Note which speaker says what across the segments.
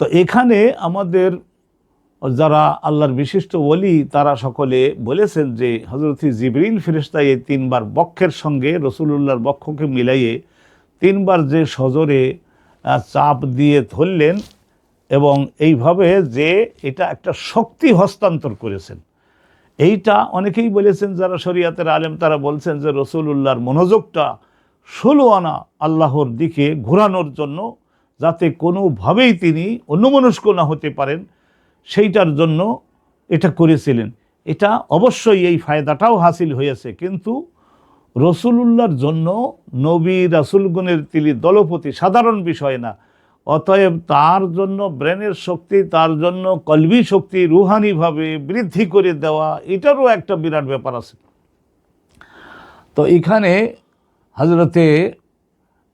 Speaker 1: তো এখানে আমাদের যারা আল্লাহর বিশিষ্ট ওলি, তারা সকলে বলেছেন যে হজরতি জিবরিল এই তিনবার বক্ষের সঙ্গে রসুলুল্লাহর বক্ষকে মিলাইয়ে তিনবার যে সজরে চাপ দিয়ে ধরলেন এবং এইভাবে যে এটা একটা শক্তি হস্তান্তর করেছেন। এইটা অনেকেই বলেছেন, যারা শরিয়াতের আলেম, তারা বলছেন যে রসুলুল্লাহর মনোযোগটা ষোলো আনা আল্লাহর দিকে ঘোরানোর জন্য যাতে কোনোভাবেই তিনি অন্যমনস্ক না হতে পারেন, সেইটার জন্য এটা করেছিলেন। এটা অবশ্যই এই ফায়দাটাও হাসিল হয়েছে। কিন্তু রসুলুল্লাহর জন্য নবী রাসুলগণের তিনি দলপতি সাধারণ বিষয় না। অতএব তার জন্য ব্রেনের শক্তি, তার জন্য কলবি শক্তি রুহানিভাবে বৃদ্ধি করে দেওয়া, এটারও একটা বিরাট ব্যাপার আছে। তো এখানে হজরতে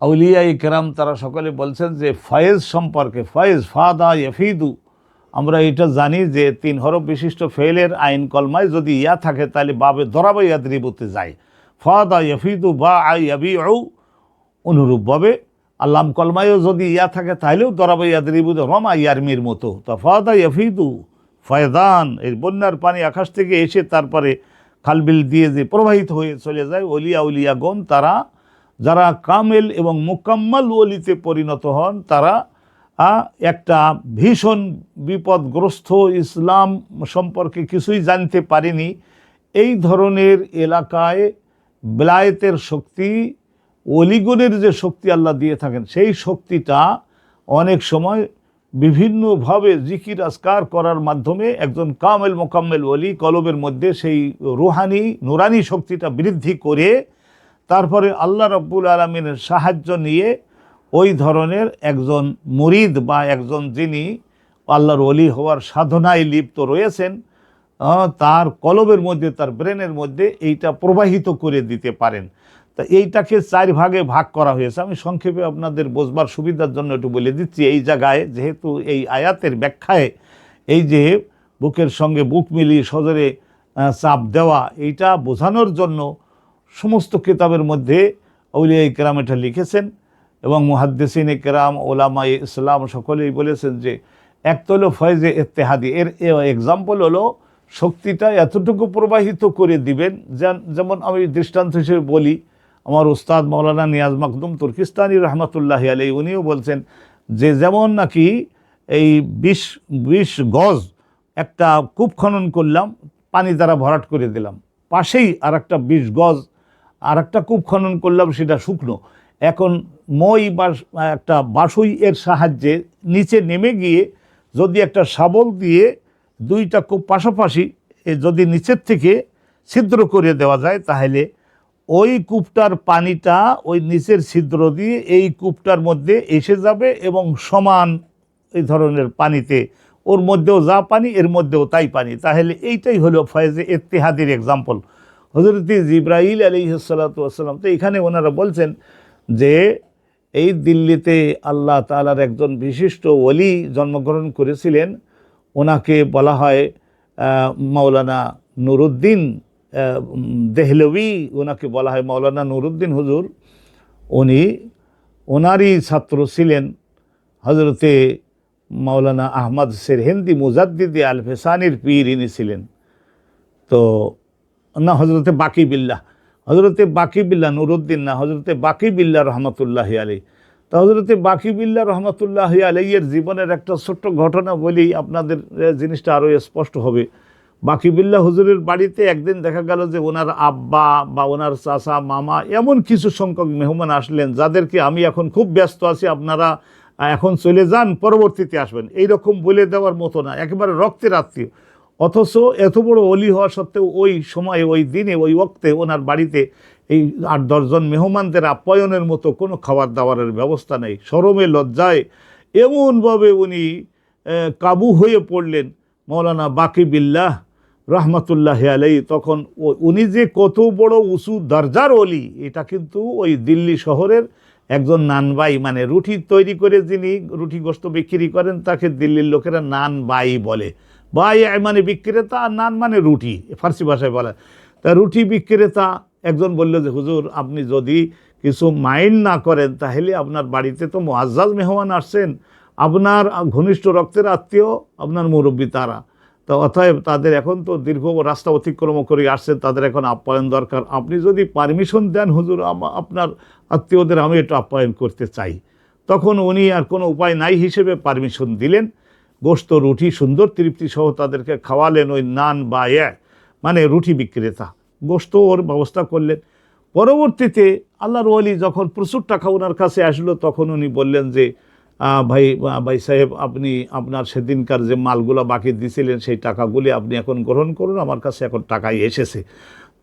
Speaker 1: আউলিয়া কেরাম তারা সকলে বলছেন যে ফয়েজ সম্পর্কে, ফয়েজ, ফাদা, ইয়ফিদু, আমরা এটা জানি যে তিন হরফ বিশিষ্ট ফেলের আইন কলমায় যদি ইয়া থাকে তাহলে বাবে দরাবাই ইয়াদ্রিবুতে যায়। ফাদা, ইয়ফিদু, বা, আই ইয়াবি অনুরূপভাবে আল্লাম কলমায়ও যদি ইয়া থাকে তাহলেও দরাবাই ইয়াদ্রিবুতে রমা ইয়ারমির মতো। তো ফাদা, ইয়ফিদু, ফয়দান এই বন্যার পানি আকাশ থেকে এসে তারপরে খালবিল দিয়ে যে প্রবাহিত হয়ে চলে যায়, অলিয়া উলিয়াগণ তারা যারা কামেল এবং মোকাম্মাল ওলিতে পরিণত হন, তারা একটা ভীষণ বিপদগ্রস্ত ইসলাম সম্পর্কে কিছুই জানতে পারেনি। এই ধরনের এলাকায় বেলায়েতের শক্তি অলিগণের যে শক্তি আল্লাহ দিয়ে থাকেন, সেই শক্তিটা অনেক সময় বিভিন্নভাবে জিকির আসকার করার মাধ্যমে একজন কামেল, মোকাম্মেল অলি কলবের মধ্যে সেই রুহানি, নুরানি শক্তিটা বৃদ্ধি করে তারপরে আল্লাহ রব্বুল আলমিনের সাহায্য নিয়ে ওই ধরনের একজন মুরিদ বা একজন যিনি আল্লাহর অলি হওয়ার সাধনায় লিপ্ত রয়েছেন তার কলবের মধ্যে, তার ব্রেনের মধ্যে এইটা প্রবাহিত করে দিতে পারেন। তা এইটাকে চার ভাগে ভাগ করা হয়েছে। আমি সংক্ষেপে আপনাদের বোঝবার সুবিধার জন্য একটু বলে দিচ্ছি, এই জায়গায় যেহেতু এই আয়াতের ব্যাখ্যায় এই যে বুকের সঙ্গে বুক মিলিয়ে সজরে চাপ দেওয়া, এইটা বোঝানোর জন্য সমস্ত কিতাবের মধ্যে আউলিয়া ইকরাম এটা লিখেছেন এবং মুহাদ্দিসিন কেরাম ওলামা ইসলাম সকলেই বলেছেন যে, একতল ফয়েজে এত্তেহাদি এর এক্সাম্পল হলো, শক্তিটা এতটুকু প্রবাহিত করে দিবেন যেমন আমি দৃষ্টান্ত হিসেবে বলি, আমার উস্তাদ মৌলানা নিয়াজ মাকদুম তুর্কিস্তানি রহমতুল্লাহ আলী উনিও বলছেন যে, যেমন নাকি এই বিশ বিশ গজ একটা কূপ খনন করলাম, পানি দ্বারা ভরাট করে দিলাম, পাশেই আর একটা বিশ গজ আর একটা কূপ খনন করলাম, সেটা শুকনো। এখন মই বা একটা বাসুই এর সাহায্যে নিচে নেমে গিয়ে যদি একটা শাবল দিয়ে দুইটা কূপ পাশাপাশি যদি নিচের থেকে ছিদ্র করে দেওয়া যায়, তাহলে ওই কূপটার পানিটা ওই নিচের ছিদ্র দিয়ে এই কূপটার মধ্যে এসে যাবে এবং সমান এই ধরনের পানিতে ওর মধ্যেও যা পানি, এর মধ্যেও তাই পানি। তাহলে এইটাই হলো ফয়েজে এত্তেহাদির এক্সাম্পল হজরত জিব্রাহিল আলী সাল্লাতাম তো এখানে ওনারা বলছেন যে এই দিল্লিতে আল্লাহ তালার একজন বিশিষ্ট ওলি জন্মগ্রহণ করেছিলেন। ওনাকে বলা হয় আহ, মাওলানা নুরুদ্দিন দেহলভি ওনাকে বলা হয় মাওলানা নুরুদ্দিন হুজুর। উনি ওনারই ছাত্র ছিলেন হজরতে মাওলানা আহমদ সেরহেন্দি মুজাদ্দিদি আল ফেসানির পীর ইনি ছিলেন। তো না হজরতে বাকি বিল্লাহ। হজরতে বাকি বিল্লাহ নুরুদ্দিন না হজরতে বাকি বিল্লাহ রহমতুল্লাহ আলী তো হজরতে বাকি বিল্লাহ রহমতুল্লাহ আলাইয়ের জীবনের একটা ছোট্ট ঘটনা বলি আপনাদের জিনিসটা আরও স্পষ্ট হবে। বাকি বিল্লাহ হুজুরের বাড়িতে একদিন দেখা গেল যে ওনার আব্বা বা ওনার চাচা, মামা এমন কিছু সংখ্যক মেহমান আসলেন যাদেরকে আমি এখন খুব ব্যস্ত আছি, আপনারা এখন চলে যান, পরবর্তীতে আসবেন। এই রকম বলে দেওয়ার মতো না, একেবারে রক্তের আত্মীয়। অথচ এত বড় অলি হওয়া সত্ত্বেও ওই সময়ে, ওই দিনে, ওই ওক্তে ওনার বাড়িতে এই আট দশজন মেহমানদের আপ্যায়নের মতো কোনো খাবার দাবারের ব্যবস্থা নেই। সরমে লজ্জায় এমনভাবে উনি কাবু হয়ে পড়লেন মৌলানা বাকি বিল্লাহ রহমতুল্লাহ আলাই তখন উনি যে কত বড় উঁচু দরজার অলি, এটা কিন্তু ওই দিল্লি শহরের একজন নানবাই মানে রুটি তৈরি করে যিনি রুটি গোস্ত বিক্রি করেন, তাকে দিল্লির লোকেরা নান বাই বলে। বাই মানে বিক্রেতা আর নান মানে রুটি? ফার্সি ভাষায় বলে। তা রুটি বিক্রেতা একজন বলল যে, হুজুর, আপনি যদি কিছু মাইন্ড না করেন, তাহলে আপনার বাড়িতে তো মোয়াজ্জাজ মেহমান আসছেন। আপনার ঘনিষ্ঠ রক্তের আত্মীয়, আপনার মুরব্বী তারা। তো অতএব তাদের এখন তো দীর্ঘ রাস্তা অতিক্রম করে আসছেন, তাদের এখন আপ্যায়ন দরকার। আপনি যদি পারমিশন দেন, হুজুর আপনার আত্মীয়দের আমি একটু আপ্যায়ন করতে চাই। তখন উনি আর কোনো উপায় নাই হিসেবে পারমিশন দিলেন। গোস্ত রুটি, সুন্দর তৃপ্তি সহ তাদেরকে খাওয়ালেন ওই নান বা এ মানে রুটি বিক্রেতা। গোস্ত ওর ব্যবস্থা করলেন। পরবর্তীতে আল্লাহর ওয়ালি যখন প্রচুর টাকা ওনার কাছে আসলো, তখন উনি বললেন যে ভাই ভাই সাহেব, আপনি আপনার সেদিনকার যে মালগুলো বাকি দিয়েছিলেন সেই টাকাগুলি আপনি এখন গ্রহণ করুন, আমার কাছে এখন টাকাই এসেছে।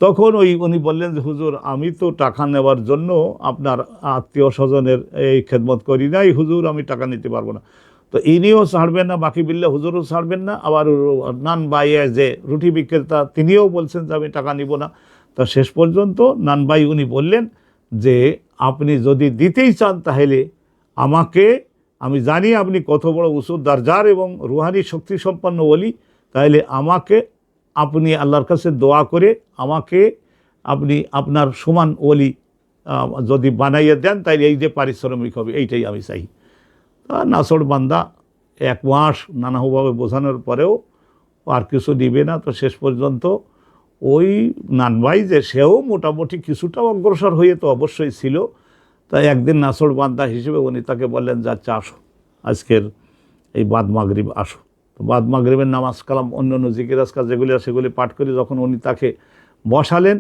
Speaker 1: তখন ওই, উনি বললেন যে, হুজুর, আমি তো টাকা নেওয়ার জন্য আপনার আত্মীয় স্বজনের এই খেদমত করি নাই। হুজুর, আমি টাকা নিতে পারব না। তো ইনিও ছাড়বেন না, বাকি বিল্লে হুজুরও ছাড়বেন না। আবার নান বাইয়ে যে রুটি বিক্রেতা, তিনিও বলছেন যে আমি টাকা নিব না। তা শেষ পর্যন্ত নানবাই উনি বললেন যে, আপনি যদি দিতেই চান তাহলে আমাকে, আমি জানি আপনি কত বড় উসুর দারজার এবং রুহানি শক্তি সম্পন্ন বলি তাহলে আমাকে, আপনি আল্লাহর কাছে দোয়া করে আমাকে, আপনি আপনার সমান ওলি যদি বানাইয়ে দেন, তাহলে এই যে পারিশ্রমিক হবে, এইটাই আমি চাই। নাসর বান্দা এক মাস নানাভাবে বোঝানোর পরেও আর কিছু দিবে না। তো শেষ পর্যন্ত ওই নানবাই যে সেও মোটামুটি কিছুটা অগ্রসর হয়ে তো অবশ্যই ছিল। তাই একদিন নাসর বান্দা হিসেবে উনি তাকে বললেন যাচ্ছে আসো, আজকের এই বাদ মাগরিব আসো। তো বাদ মাগরিবের নামাজ কালাম, অন্য অন্য জিকির আজকাল যেগুলি সেগুলি পাঠ করে যখন উনি তাকে বসালেন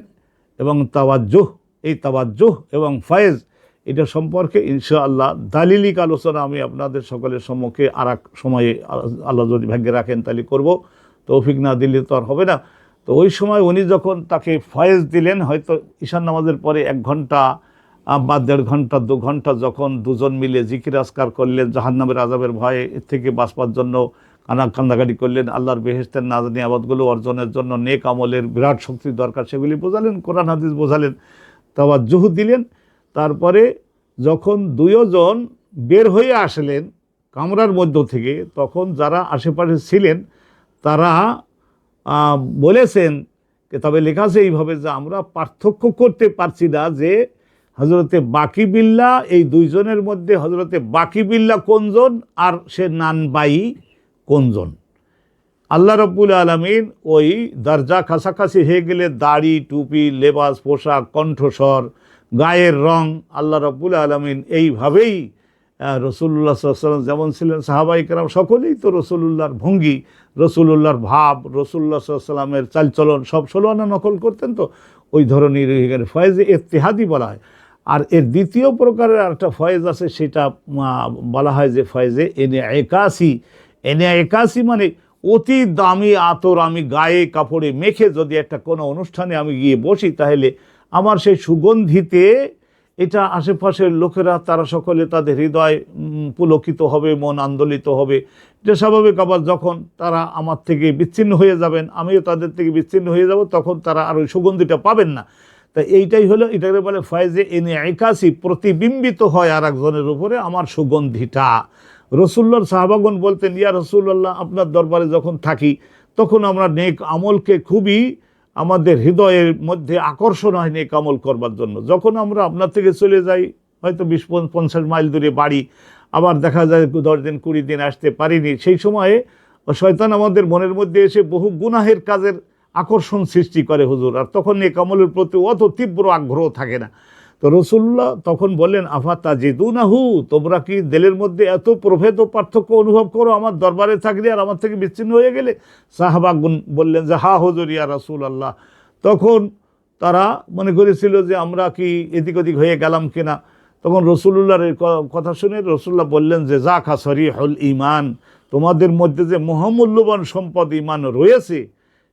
Speaker 1: এবং তাওয়াজ্জুহ, এই তাওয়াজ্জুহ এবং ফয়েজ এটা সম্পর্কে ইনশাআল্লাহ দালিলিক আলোচনা আমি আপনাদের সকলের সম্মুখে আর এক সময়ে আল্লাহ যদি ভাগ্যে রাখেন তাহলে করব। তৌফিক না দিলে তো আর হবে না। তো ওই সময় উনি যখন তাকে ফয়েজ দিলেন, হয়তো ঈশান নামাজের পরে এক ঘণ্টা বা দেড় ঘণ্টা, দু ঘণ্টা যখন দুজন মিলে জিকির আসকার করলেন, জাহান্নামের আজাবের ভয়ে এর থেকে বাঁচবার জন্য কানা কান্দাকাটি করলেন, আল্লাহর বেহেস্তের নাজানি আবাদগুলো অর্জনের জন্য নেক আমলের বিরাট শক্তির দরকার, সেগুলি বোঝালেন, কোরআন হাদিস বোঝালেন তাওয়ার জুহু দিলেন। তারপরে যখন দুইজন বের হয়ে আসলেন কামরার মধ্য থেকে, তখন যারা আশেপাশে ছিলেন, তারা বলেছেন তবে লেখা আছে এইভাবে যে, আমরা পার্থক্য করতে পারছি না যে হজরতে বাকি বিল্লা এই দুইজনের মধ্যে হজরতে বাকি বিল্লা কোনজন আর সে নানবাই কোনজন? আল্লাহ রব্বুল আলমিন ওই দরজা কাছাকাছি হয়ে গেলে, দাড়ি, টুপি, লেবাস, পোশাক, কণ্ঠস্বর গায়ের রং আল্লাহ রব্বুল আলমিন এইভাবেই রসুল্লাহ সাল্লাম যেমন ছিলেন সাহাবাই কেরাম, সকলেই তো রসুল্লাহর ভঙ্গি রসুল্লাহর ভাব রসুল্লাহ সাল্লামের চালচলন সব ষোলোয়ানা নকল করতেন তো। ওই ধরনের এখানে ফয়েজে এতেহাদি বলা হয়। আর এর দ্বিতীয় প্রকারের একটা ফয়েজ আছে, সেটা বলা হয় যে ফয়েজে এনে একাশি এনে একাশি মানে অতি দামি আতর আমি গায়ে কাপড়ে মেখে যদি একটা কোনো অনুষ্ঠানে আমি গিয়ে বসি, তাহলে আমার সেই সুগন্ধিতে এটা আশেপাশের লোকেরা, তারা সকলে তাদের হৃদয় পুলকিত হবে, মন আন্দোলিত হবে। যে স্বাভাবিক, আবার যখন তারা আমার থেকে বিচ্ছিন্ন হয়ে যাবেন, আমিও তাদের থেকে বিচ্ছিন্ন হয়ে যাব, তখন তারা আর ওই সুগন্ধিটা পাবেন না। তা এইটাই হলো, এটাকে বলে ফয়েজে এনে একাশি, প্রতিবিম্বিত হয় আর একজনের উপরে আমার সুগন্ধিটা। রসুল্লার সাহাবাগন বলতেন, ইয়া রসুল্লাহ, আপনার দরবারে যখন থাকি, তখন আমরা নেক আমলকে খুবই আমাদের হৃদয়ের মধ্যে আকর্ষণ হয় নেক আমল করবার জন্য। যখন আমরা আপনার থেকে চলে যাই, হয়তো বিশ পঞ্চ- পঞ্চাশ মাইল দূরে বাড়ি, আবার দেখা যায় দশ দিন, কুড়ি দিন আসতে পারিনি, সেই সময়ে শয়তান আমাদের মনের মধ্যে এসে বহু গুনাহের কাজের আকর্ষণ সৃষ্টি করে হুজুর। আর তখন নেক আমলের প্রতি অত তীব্র আগ্রহ থাকে না। তো রসুল্লাহ তখন বললেন আফাতা জেদুনাহু তোমরা কি দিলের মধ্যে এত প্রভেদ ও পার্থক্য অনুভব করো? আমার দরবারে থাকলে আর আমার থেকে বিচ্ছিন্ন হয়ে গেলে? সাহাবাগুন বললেন যে, হা হুজুর, ইয়া রসুল আল্লাহ তখন তারা মনে করেছিল যে, আমরা কি এদিক ওদিক হয়ে গেলাম কিনা? তখন রসুল্লাহর কথা শুনে রসুল্লাহ বললেন যে যা খা সরি হল ইমান তোমাদের মধ্যে যে মহামূল্যবান সম্পদ ইমান রয়েছে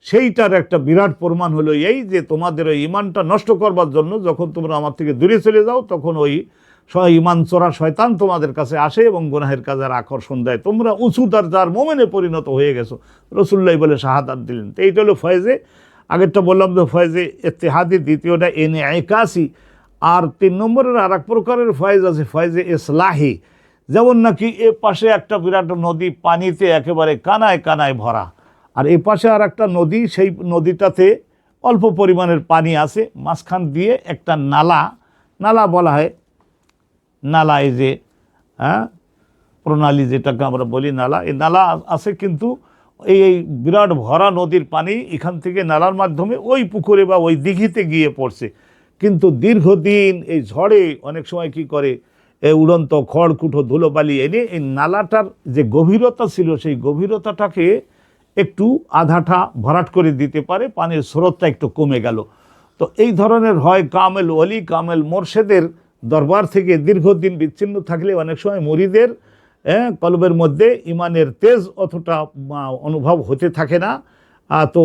Speaker 1: সেইটার একটা বিরাট প্রমাণ হলো এই যে তোমাদের ওই ইমানটা নষ্ট করবার জন্য যখন তোমরা আমার থেকে দূরে চলে যাও, তখন ওই ইমান চোরা শয়তান তোমাদের কাছে আসে এবং গুনাহের কাজের আকর্ষণ দেয়। তোমরা উঁচু যার মোমেনে পরিণত হয়ে গেছো। রসুল্লাহ বলে শাহাদাত দিলেন। তো এইটা হলো ফয়েজে। আগেরটা বললাম যে ফয়েজে এতেহাদি দ্বিতীয়টা এনে একাশি, আর তিন নম্বরের আর এক প্রকারের ফয়েজ আছে, ফয়েজে ইসলাহি যেমন নাকি এ পাশে একটা বিরাট নদী পানিতে একেবারে কানায় কানায় ভরা। আর এ পাশে আর একটা নদী, সেই নদীটাতে অল্প পরিমাণের পানি আছে। মাঝখান দিয়ে একটা নালা নালা বলা হয়। নালা এই যে হ্যাঁ প্রণালী যেটাকে আমরা বলি নালা। এই নালা আছে কিন্তু এই এই বিরাট ভরা নদীর পানি এখান থেকে নালার মাধ্যমে ওই পুকুরে বা ওই দিঘিতে গিয়ে পড়ছে। কিন্তু দীর্ঘদিন এই ঝড়ে অনেক সময় কি করে, এই উড়ন্ত খড়কুটো ধুলোবালি এনে এই নালাটার যে গভীরতা ছিল, সেই গভীরতাটাকে একটু আধাটা ভরাট করে দিতে পারে পানির স্রোতটা একটু কমে গেল। তো এই ধরনের হয় কামেল অলি কামেল মোর্শেদের দরবার থেকে দীর্ঘদিন বিচ্ছিন্ন থাকলে অনেক সময় মরিদের হ্যাঁ, কলবের মধ্যে ইমানের তেজ অতটা অনুভব হতে থাকে না। তো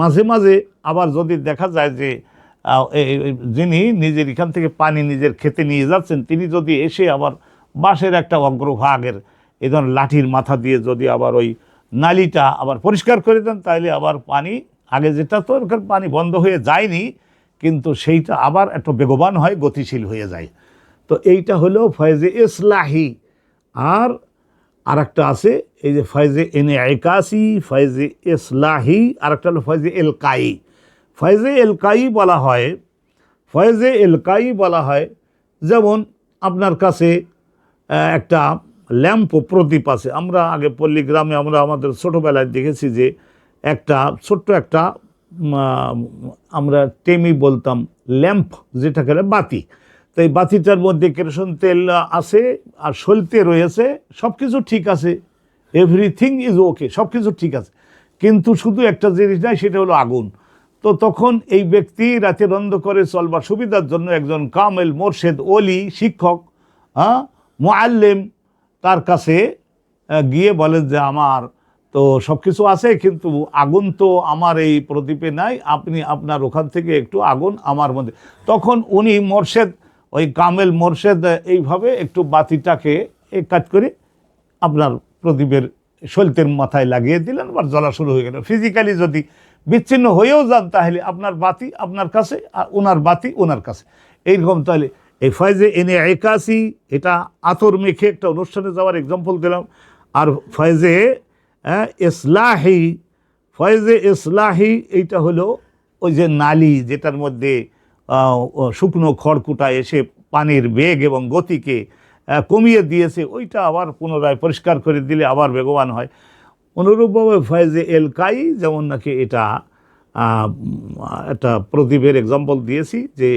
Speaker 1: মাঝে মাঝে আবার যদি দেখা যায় যে যিনি নিজের এখান থেকে পানি নিজের খেতে নিয়ে যাচ্ছেন তিনি যদি এসে আবার বাঁশের একটা অগ্রভাগের এই ধরনের লাঠির মাথা দিয়ে যদি আবার ওই নালিটা আবার পরিষ্কার করে দেন তাহলে আবার পানি, আগে যেটা তো ওখানে পানি বন্ধ হয়ে যায়নি, কিন্তু সেইটা আবার একটু বেগবান হয়, গতিশীল হয়ে যায়। তো এইটা হলো ফয়েজে ইসলাহি। আর আর একটা আছে, এই যে ফয়েজে এনে একাশি ফয়েজে ইসলাহি আর একটা হলো ফয়েজে এলকাই। ফয়েজে এলকাই বলা হয়, ফয়েজে এলকাই বলা হয়, যেমন আপনার কাছে একটা ল্যাম্প প্রদীপ আছে। আমরা আগে পল্লী গ্রামে আমরা আমাদের ছোটোবেলায় দেখেছি যে একটা ছোট্ট একটা আমরা টেমি বলতাম, ল্যাম্প যেটাকে বাতি। তো এই বাতিটার মধ্যে কেরোসিন তেল আছে আর সলতে রয়েছে সব কিছু ঠিক আছে। এভরিথিং ইজ ওকে সব কিছু ঠিক আছে। কিন্তু শুধু একটা জিনিস নাই, সেটা হলো আগুন। তো তখন এই ব্যক্তি রাতের অন্ধকারে চলবার সুবিধার জন্য একজন কামেল মোর্শেদ ওলি শিক্ষক হ্যাঁ মোয়াল্লেম তার কাছে গিয়ে বলেন যে, আমার তো সব কিছু আছে, কিন্তু আগুন তো আমার এই প্রদীপে নাই। আপনি আপনার ওখান থেকে একটু আগুন আমার মধ্যে। তখন উনি মোর্শেদ, ওই কামেল মোর্শেদ, এইভাবে একটু বাতিটাকে এই কাজ করে আপনার প্রদীপের শৈলতের মাথায় লাগিয়ে দিলেন, আবার জ্বলা শুরু হয়ে গেল। ফিজিক্যালি যদি বিচ্ছিন্ন হয়েও যান, তাহলে আপনার বাতি আপনার কাছে, আর ওনার বাতি ওনার কাছে। এইরকম তাহলে এই ফয়েজে এনে একাশি এটা আতর মেখে একটা অনুষ্ঠানে যাওয়ার এক্সাম্পল দিলাম। আর ফয়েজে হ্যাঁ, ইসলাহি ফয়েজে ইসলাহি এইটা হলো ওই যে নালি যেটার মধ্যে শুকনো খড়কুটা এসে পানির বেগ এবং গতিকে কমিয়ে দিয়েছে ওইটা আবার পুনরায় পরিষ্কার করে দিলে আবার বেগবান হয়। অনুরূপভাবে ফয়েজে এল কাই যেমন নাকি এটা একটা প্রদীপের এক্সাম্পল দিয়েছি যে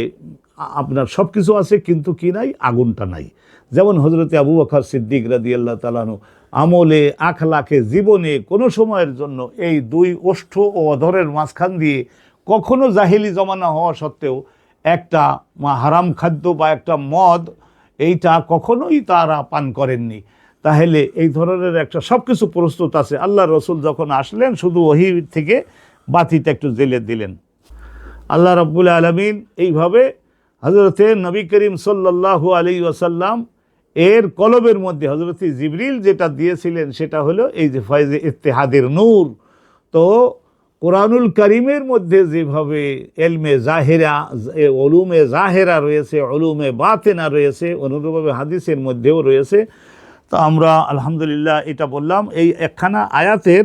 Speaker 1: আপনার সব কিছু আছে, কিন্তু কি নাই? আগুনটা নাই। যেমন হজরতে আবু বকর সিদ্দিক রাদি আল্লাহ তালানু আমলে, আখলাকে, জীবনে কোনো সময়ের জন্য এই দুই ওষ্ঠ ও অধরের মাঝখান দিয়ে কখনো জাহিলি জমানা হওয়া সত্ত্বেও একটা হারাম খাদ্য বা একটা মদ, এইটা কখনোই তারা পান করেননি। তাহলে এই ধরনের একটা সব কিছু প্রস্তুত আছে। আল্লাহ রসুল যখন আসলেন, শুধু ওহি থেকে বাতিটা একটু জেলে দিলেন। আল্লাহ রব্বুল আলমিন এইভাবে হজরতে নবী করিম সাল্লাল্লাহু আলী ওয়াসাল্লাম এর কলবের মধ্যে হজরত জিবরিল যেটা দিয়েছিলেন সেটা হলো এই যে ফয়েজে ইত্তেহাদের নূর। তো কোরআনুল করিমের মধ্যে যেভাবে এলমে জাহেরা অলুমে জাহেরা রয়েছে অলুমে বাতেনা রয়েছে, অনুরূপভাবে হাদিসের মধ্যেও রয়েছে। তো আমরা আলহামদুলিল্লাহ এটা বললাম, এই একখানা আয়াতের